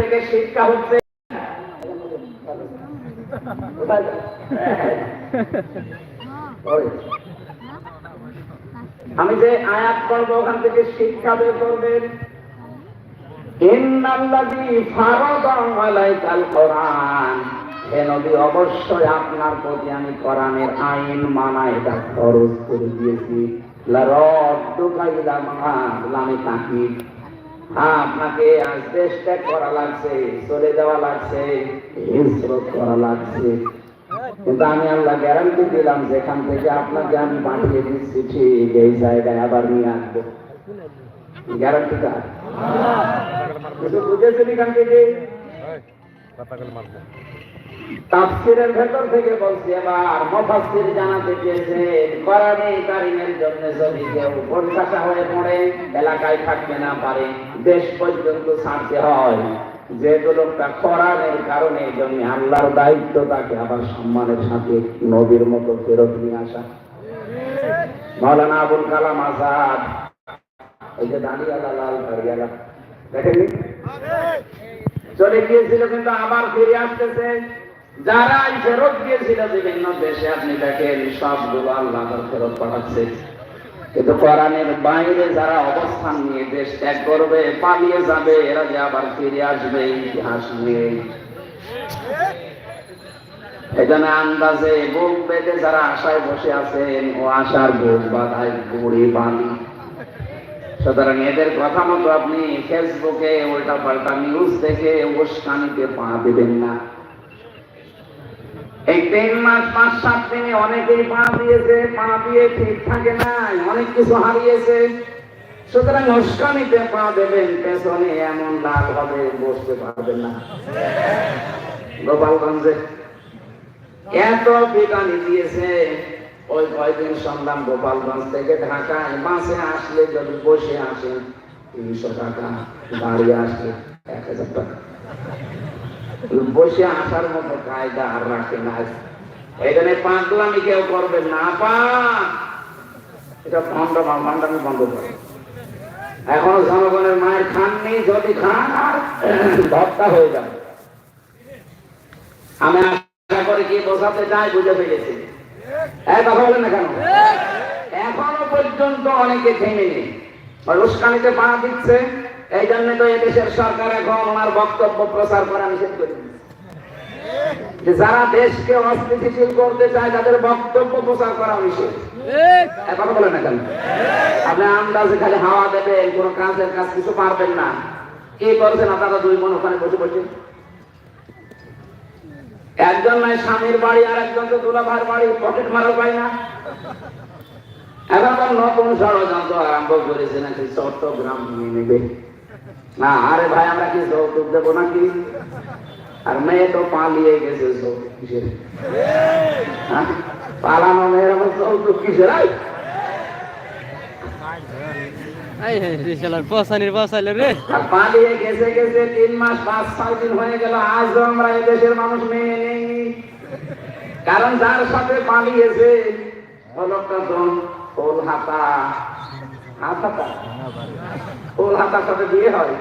থেকে শিক্ষা হচ্ছে। আমি যে আয়াত করব ওখান থেকে শিক্ষা বের করবেন। অবশ্যই আপনার প্রতি আমি কোরআনের আইন খরচ করে দিয়েছি। আপনাকে আজ দেশ ত্যাগ করা লাগছে চলে যাওয়া লাগছে হিজরত করা লাগছে। কিন্তু আমি আল্লাহ গ্যারান্টি দিলাম যেখান থেকে আপনাকে আমি পাঠিয়ে দিচ্ছি ঠিক এই জায়গায় আবার নিয়ে আসব। গ্যারান্টি কার কিছু বুঝেছেন এখান থেকে? তাফসিরের ভেতর থেকে বলছি এবার মুফাসসির জানাতে চেয়েছেন কোরআনে কারিমের জন্য যদি কেউ পরিভাষা হয়ে পড়ে এলাকায় থাকতে না পারে। দেশ পর্যন্ত ছাড়তে হয়। যেহেতু লোকটা কোরআনের কারণে এই জন্য আল্লাহর দায়িত্ব তাকে আবার সম্মানের সাথে নবীর মতো ফেরত নিয়ে আসা। মাওলানা আবুল কালাম আজাদ, এই যে দাঁড়িয়ে লাল দাঁড়িয়ে দেখেননি চলে গিয়েছিল কিন্তু আবার ফিরে আসতেছে। যারা ফেরত গিয়েছিল বিভিন্ন দেশে, আপনি দেখেন, সবগুলো আল্লাহ ফেরত পাঠাচ্ছে। কিন্তু কোরআনের বাইরে যারা অবস্থান নিয়ে দেশ ত্যাগ করবে, পালিয়ে যাবে, এরা যে আবার ফিরে আসবে ইতিহাস নিয়ে। এখানে আন্দাজে বুক বেঁধে যারা আশায় বসে আছেন, ও আশার বুক বাধায় গুড়ি বাঁধি সুতরাং এদের কথা মতো আপনি ফেসবুকে উল্টা পাল্টা নিউজ দেখে উস্কানিতে পা দেবেন না। এই তিন মাস, পাঁচ, সাত দিনে অনেকেই পা দিয়েছে, পা দিয়ে ঠিক থাকে নাই, অনেক কিছু হারিয়েছে। সুতরাং উস্কানিতে পা দেবেন, পেছনে এমন হবে, বসতে পারবেন না। গোপালগঞ্জে এত পিটানি দিয়েছে, ওই কয়দিন শুনলাম গোপালগঞ্জ থেকে ঢাকায় বাসে আসলে যদি বসে আসেন, তিনশো টাকা দাঁড়িয়ে আসলে এক হাজার টাকা। বসে আসার মতো কায়দা আর রাখে না। এখানে পাগলামি কেউ করবে না, পা। এটা ভণ্ড ভান্ডামি বন্ধ করে। এখনও জনগণের মায়ের খাননি যদি খান, আর ভক্তা হয়ে যাবে। আমি আশা করে কি বোঝাতে চাই, বুঝে কেন? এখনও পর্যন্ত অনেকে থেমে নেই। উস্কানিতে পা দিচ্ছে। এই জন্য তো এদেশের সরকার এখন ওনার বক্তব্য প্রচার করা নিষেধ করে যে যারা দেশকে অস্থিতিশীল করতে চায় তাদের বক্তব্য প্রচার করা নিষেধ। কথা বলেন না কেন? আপনি আন্দাজে খালি হাওয়া দেবেন কোনো কাজের কাজ কিছু পারবেন না। কি করছেন আপনারা দুই বোন ওখানে বসে বসে? একজন নয় স্বামীর বাড়ি আর একজন তো দুলাভার বাড়ি পকেট মারা পায় না। এখন নতুন ষড়যন্ত্র আরম্ভ করেছে নাকি চট্টগ্রাম নিয়ে নেবে? না আরে ভাই আমরা কি যৌতুক দেবো নাকি? আর মেয়ে তো পালিয়ে গেছে যৌতুক কিসের? হ্যাঁ? পালানো মেয়ের আমার যৌতুক কিসের আই? পালিয়ে গেছে গেছে তিন মাস পাঁচ ছয় দিন হয়ে গেল আজও আমরা এই দেশের মানুষ মেনে নেইনি কারণ যার সাথে পালিয়েছে হয়।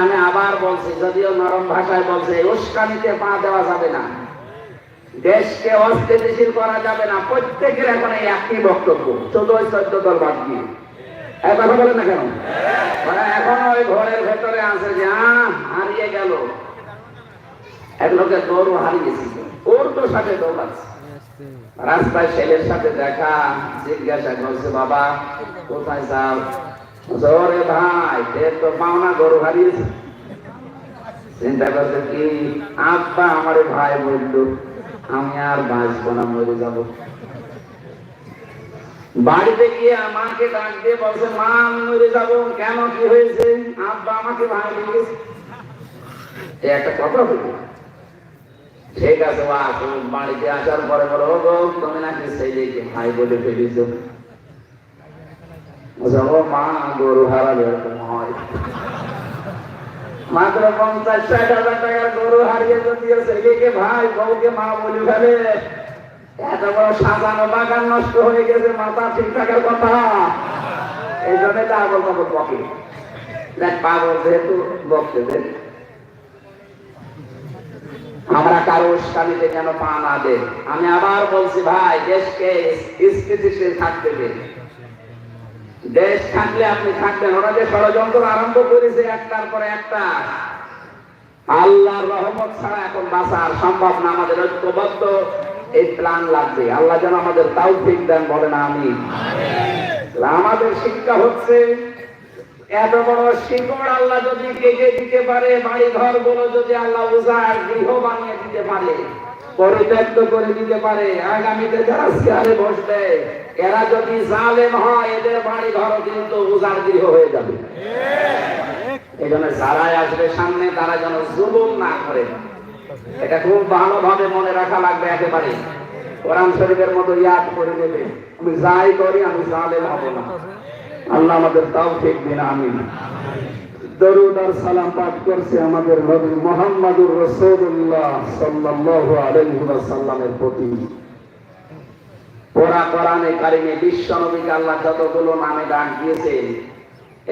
আমি আবার বলছি, যদিও নরম ভাষায় বলছে, উস্কানিতে পা দেওয়া যাবে না। দেশকে অস্থিতিশীল করা যাবে না। প্রত্যেকের এখন একই বক্তব্য চোদ্দ চোদ্দ দল বাদ দিয়ে। কথা বলেন না কেন? এখনও ওই ঘরের ভেতরে আছে যে হারিয়ে গেল। এক লোকের দৌড় ওর তো সাথে রাস্তায় ছেলের সাথে দেখা, জিজ্ঞাসা করছে, বাবা, কোথায় যাও? জোরে ভাই তো পাওনা, গরু হারিয়েছে। চিন্তা করছে, কি আব্বা আমার ভাই বলল? আমি আর বাঁচবো না, মরে যাব। বাড়িতে গিয়ে আমাকে ডাক দিয়ে বলছে, মা, আমি মরে যাব। কেন? কি হয়েছে? আব্বা আমাকে ভাই দিয়েছে। একটা কথা হইল ঠিক আছে তুমি বাড়িতে আসার পরে বলো ও গো তুমি নাকি ভাই বলে ও মা, গরু হয়। মাত্র পঞ্চাশ ষাট হাজার টাকার গরু হারিয়ে ভাই, বউকে মা বলে ফেলে এত বড় সাজানো বাগান নষ্ট হয়ে গেছে, মাথা ঠিক থাকার কথা। এই জন্য তো আগল পাগল বকে। দেখ, পাগল যেহেতু বকতে দেন আমরা কারও উস্কানিতে যেন পা না দেন আমি আবার বলছি, ভাই, দেশকে স্থিতিশীল থাকতে দেন দেশ থাকলে আপনি থাকবেন। ওরা যে ষড়যন্ত্র আরম্ভ করেছে একটার পরে একটা, আল্লাহর রহমত ছাড়া এখন বাঁচা সম্ভব না। আমাদের ঐক্যবদ্ধ এই প্ল্যান লাগবে। আল্লাহ যেন আমাদের তাও ঠিক দেন বলেন আমি আমাদের শিক্ষা হচ্ছে এত বড় শিকড় আল্লাহ যদি কেটে দিতে পারে বাড়ি ঘরগুলো যদি আল্লাহ উজাড় গৃহ বানিয়ে দিতে পারে পরিত্যক্ত করে দিতে পারে আগামীতে যারা চেয়ারে বসবে এরা যদি জালেম হয় এদের বাড়ি ঘর কিন্তু উজাড় গৃহ হয়ে যাবে। এই জন্য যারাই আসবে সামনে তারা যেন জুলুম না করে। এটা খুব ভালোভাবে মনে রাখা লাগবে একেবারে। কোরআন শরীফের মতো ইয়াদ করে দেবে আমি যাই করি, আমি জালেম হব না। আল্লাহ আমাদের তাও ঠিক দিন, আমিন। দরুদ আর সালাম পাঠ করছে আমাদের নবী মোহাম্মদুর রাসূলুল্লাহ সাল্লাল্লাহু আলাইহি ওয়াসাল্লামের প্রতি। কোরআনে কারিমে বিশ্ব নবীকে আল্লাহ যতগুলো নামে ডাক দিয়েছেন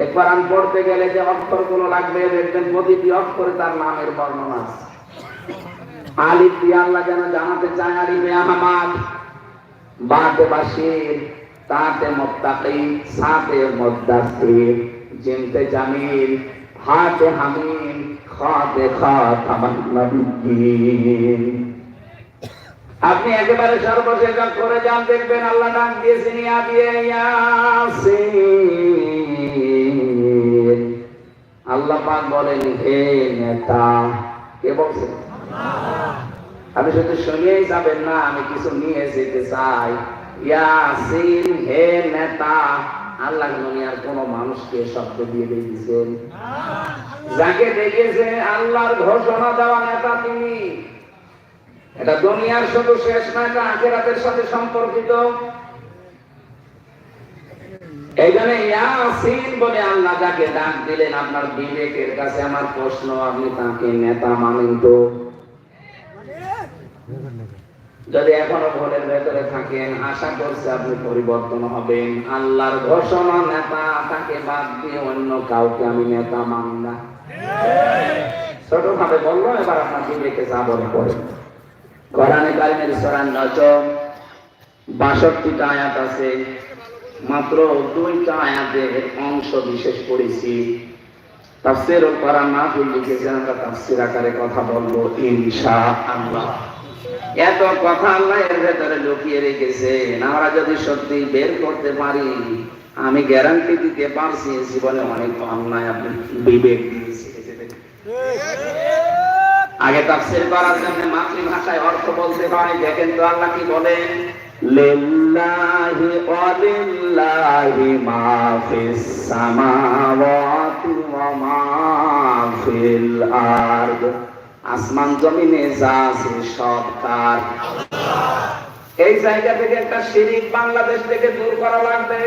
এ কোরআন পড়তে গেলে যে লাগবে, দেখবেন প্রতিটি অক্ষরে তার নামের বর্ণনা আছে। আলিফ দিয়ে আল্লাহ যেন জানাতে চায়, আলিফে আহমাদ। বাতে বাসির তাতে মুত্তাকি, সাতে মুদ্দাসির জিনতে জামিল, হাতে হামিম খাতে খাতামান নবিয়্যিন আপনি একেবারে সর্বশেষ করে যান, দেখবেন আল্লাহ নাম দিয়েছেন ইয়া দিয়ে ইয়াসিন। আল্লাহ পাক বলেন, হে নেতা, কে বলছেন? আপনি শুধু শুনিয়েই যাবেন না আমি কিছু নিয়ে যেতে চাই। ইয়াসিন হে নেতা আল্লাহ দুনিয়ার কোন মানুষকে শব্দ দিয়ে দিয়েছেন। যাকে দেখেছে আল্লাহর ঘোষণা দেওয়া নেতা তিনি। এটা দুনিয়ার শুধু শেষ না এটা আখেরাতের সাথে সম্পর্কিত। এই জন্য ইয়াসিন বলে আল্লাহ যাকে ডাক দিলেন আপনার বিবেকের কাছে আমার প্রশ্ন আপনি তাকে নেতা মানেন তো? যদি এখনও ভোরের ভেতরে থাকেন, আশা করছে আপনি পরিবর্তন হবেন। আল্লাহর ঘোষণা, নেতা, তাকে বাদ দিয়ে অন্য কাউকে আমি নেতা মানি না। ছোট ভাবে বলল, এবার আপনার বিবেকে যা বলে কোরআনে কারিমের সূরা নজম 62টা আয়াত আছে। মাত্র দুইটা আয়াতের অংশ বিশেষ পড়েছি। তাফসীর কোরআন না লিখেছেন, আমরা তাফসীর আকারে কথা বলব ইনশাআল্লাহ। এত কথা আল্লাহ এর ভেতরে লুকিয়ে রেখেছেন আমরা যদি সত্যি বের করতে পারি, আমি গ্যারান্টি দিতে পারছি জীবনে অনেক অন্যায় আপনি বিবেক আগে তাফসীর করার জন্য মাতৃভাষায় অর্থ বলতে হয় দেখেন তো আল্লাহ কি বলেন? লিল্লাহি আসমান জমিনে যা আছে সব তার। এই জায়গা থেকে একটা শিরিক বাংলাদেশ থেকে দূর করা লাগবে।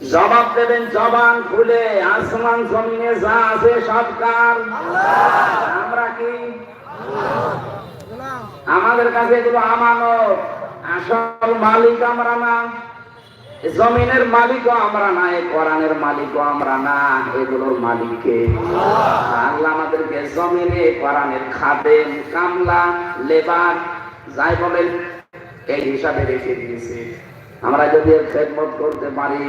জবাব দেবেন, জবান খুলে, আসমান জমিনে যা আছে সব কার আমরা কি? আমাদের কাছে এগুলো আমানত। আসল মালিক আমরা না। জমিনের মালিকও আমরা না, এই কোরআনের মালিকও আমরা না, এগুলোর মালিককে আল্লাহ আমাদেরকে জমিনে কোরআনের খাদেম, কামলা, লেবার, যাই বলেন, এই হিসাবে রেখে দিয়েছে। আমরা যদি এর খেদমত করতে পারি,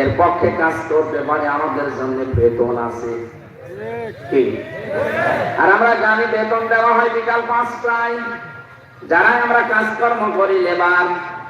এর পক্ষে কাজ করতে পারি, আমাদের জন্য বেতন আছে। আর আমরা জানি বেতন দেওয়া হয় বিকাল পাঁচটায়। যারা আমরা কাজকর্ম করি, লেবার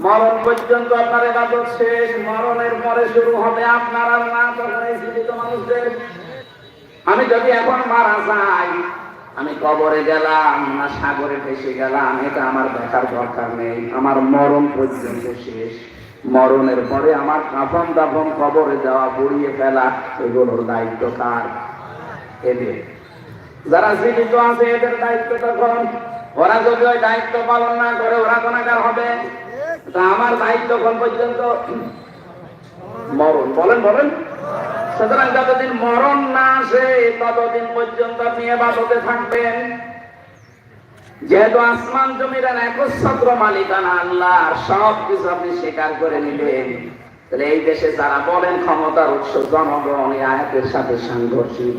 মরণ পর্যন্ত আপনার ইবাদত শেষ। মরণের পরে শুরু হবে আপনার আর না জীবিত মানুষদের। আমি যদি এখন মারা যাই, আমি কবরে গেলাম না সাগরে ভেসে গেলাম, এটা আমার দেখার দরকার নেই। আমার মরণ পর্যন্ত শেষ। মরণের পরে আমার কাফন দাফন কবরে যাওয়া, পুড়িয়ে ফেলা, এগুলোর দায়িত্ব কার? এদের। যারা জীবিত আছে, এদের দায়িত্ব তখন। ওরা যদি ওই দায়িত্ব পালন না করে, ওরা কোনাকার হবে। তা আমার দায়িত্ব কোন পর্যন্ত মরণ, বলেন বলেন। সুতরাং যতদিন মরণ না আসে, ততদিন পর্যন্ত আপনি এবাদতে থাকবেন। যেহেতু আসমান জমির একচ্ছত্র মালিকানা আল্লাহ সব কিছু আপনি স্বীকার করে নিবেন। তাহলে এই দেশে যারা বলেন ক্ষমতার উৎস জনগণ, এই আয়াতের সাথে সাংঘর্ষিক।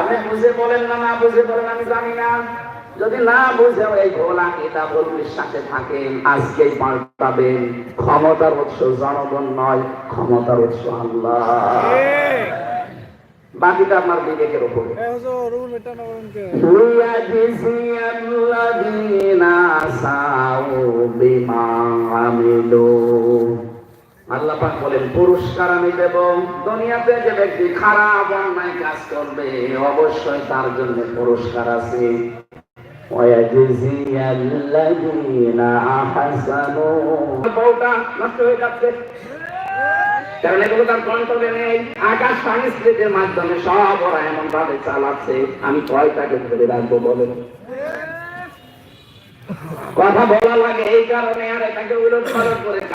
আপনি বুঝে বলেন না না বুঝে বলেন, আমি জানি না। যদি না বুঝে এই ভোলা আকিদা ভুল বিশ্বাসে থাকেন আজকে পাল্টাবেন। ক্ষমতার উৎস জনগণ নয় ক্ষমতার উৎস আল্লাহ। বাকিটা আপনার বিবেকের উপর। আল্লাহ পাক বলেন পুরস্কার আমি দেব। দুনিয়াতে যে ব্যক্তি খারাপ অন্যায় কাজ করবে অবশ্যই তার জন্য পুরস্কার আছে। ويجزي الذين أحسنوا বউটা নষ্ট হয়ে যাচ্ছে কারণ এগুলো তার কন্ট্রোলে নেই আকাশ সংস্কৃতির মাধ্যমে সব ওরা এমন ভাবে চালাচ্ছে আমি কয়টাকে ধরে রাখবো বলেন কথা বলা লাগে এই কারণে আর এটাকে উলট পালট করে